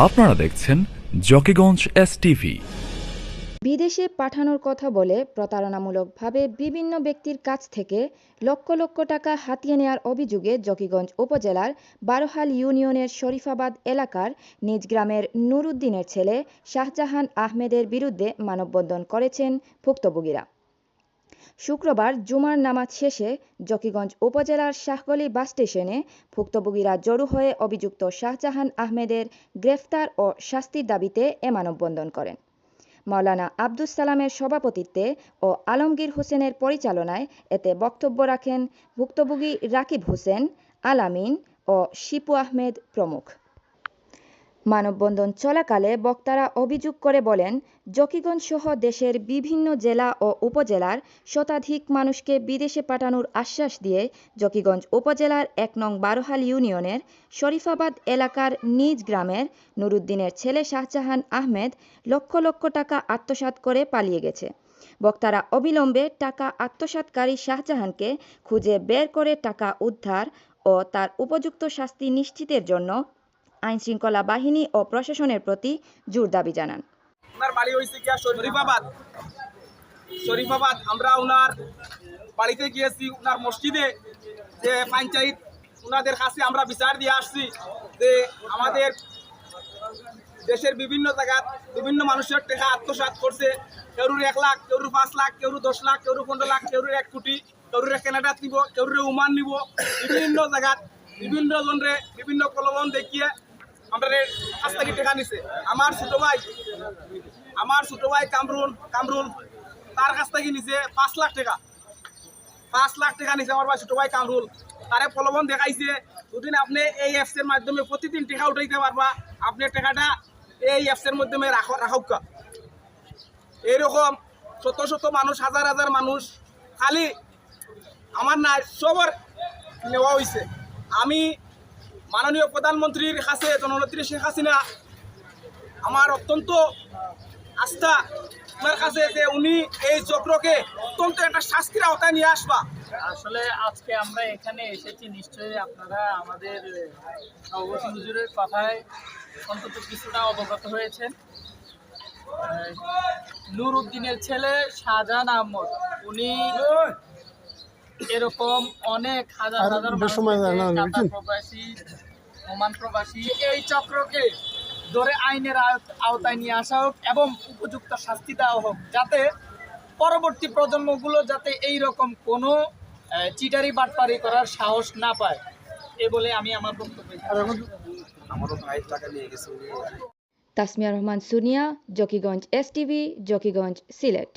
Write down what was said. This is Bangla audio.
আপনারা দেখছেন জকিগঞ্জ এস টিভি বিদেশে পাঠানোর কথা বলে প্রতারণামূলকভাবে বিভিন্ন ব্যক্তির কাছ থেকে লক্ষ লক্ষ টাকা হাতিয়ে নেওয়ার অভিযোগে জকিগঞ্জ উপজেলার বারোহাল ইউনিয়নের শরীফাবাদ এলাকার নিজ গ্রামের নুরুদ্দিনের ছেলে শাহজাহান আহমেদের বিরুদ্ধে মানববন্ধন করেছেন ভুক্তভোগীরা। শুক্রবার জুমার নামাজ শেষে জকিগঞ্জ উপজেলার শাহগলি বাস স্টেশনে ভুক্তভোগীরা জড়ো হয়ে অভিযুক্ত শাহজাহান আহমেদের গ্রেফতার ও শাস্তির দাবিতে এ মানববন্ধন করেন। মাওলানা আব্দুস সালামের সভাপতিত্বে ও আলমগীর হোসেনের পরিচালনায় এতে বক্তব্য রাখেন ভুক্তভোগী রাকিব হোসেন আলামিন ও শিপু আহমেদ প্রমুখ। মানববন্ধন চলাকালে বক্তারা অভিযোগ করে বলেন জকিগঞ্জ সহ দেশের বিভিন্ন জেলা ও উপজেলার শতাধিক মানুষকে বিদেশে পাঠানোর আশ্বাস দিয়ে জকিগঞ্জ উপজেলার এক নং বারোহাল ইউনিয়নের শরীফাবাদ এলাকার নিজ গ্রামের নুরুদ্দিনের ছেলে শাহজাহান আহমেদ লক্ষ লক্ষ টাকা আত্মসাৎ করে পালিয়ে গেছে। বক্তারা অবিলম্বে টাকা আত্মসাৎকারী শাহজাহানকে খুঁজে বের করে টাকা উদ্ধার ও তার উপযুক্ত শাস্তি নিশ্চিতের জন্য আইনশৃঙ্খলা বাহিনী ও প্রশাসনের প্রতি জোর দাবি জানান। বাড়ি শরীফাবাদ আমরা ওনার বাড়িতে গিয়েছি ওনার মসজিদে যে পঞ্চায়েত ওনাদের কাছে আমরা বিচার দিয়ে আসছি যে আমাদের দেশের বিভিন্ন জায়গাত বিভিন্ন মানুষের টাকা আত্মসাৎ করছে। কেউর এক লাখ কেউর পাঁচ লাখ কেউর দশ লাখ কেউর পনেরো লাখ কেউর এক কোটি কেউর কানাডাত নিব কেউর উমান নিব। বিভিন্ন জায়গাত বিভিন্ন জনরে বিভিন্ন প্রলোভন দেখিয়ে আমরা কাছ থেকে টাকা নিছে আমার ছোট ভাই, আমার ছোট ভাই কামরুল কামরুল, তার কাছ থেকে নিছে পাঁচ লাখ টাকা। পাঁচ লাখ টাকা নিছে আমার ভাই ছোট ভাই কামরুল। তারে প্রলোভন দেখাইছে, দুদিন আপনি এই অ্যাপস এর মাধ্যমে প্রতিদিন টাকা উঠাইতে পারবা। আপনি টাকাটা এই অ্যাপস এর মাধ্যমে রাখো, রাখুক এইরকম শত শত মানুষ, হাজার হাজার মানুষ খালি আমার না সবার নেওয়া হয়েছে আমি মাননীয় প্রধানমন্ত্রীর কাছে জননেত্রী শেখ হাসিনা আমার অত্যন্ত আস্থা ওনার কাছে যে উনি এই চক্রকে অত্যন্ত একটা শাস্তির আওতায় নিয়ে আসবা। আসলে আজকে আমরা এখানে এসেছি নিশ্চয়ই আপনারা আমাদের সভাপতি হুজুরের কথায় অন্তত কিছুটা অবগত হয়েছেন। আহ, নূর উদ্দিনের ছেলে শাহজাহান আহমদ উনি এরকম অনেক হাজার হাজার প্রবাসী ওমান প্রবাসী এই চক্রকে ধরে আইনের আওতায় নিয়ে আসা হোক এবং উপযুক্ত শাস্তি দেওয়া হোক যাতে পরবর্তী প্রজন্মগুলো যাতে এই রকম কোনো চিটারি বাটপারি করার সাহস না পায়। এ বলে আমি আমার বক্তব্য তাসমিয়া রহমান সুনিয়া জকিগঞ্জ এস টিভি জকিগঞ্জ সিলেট।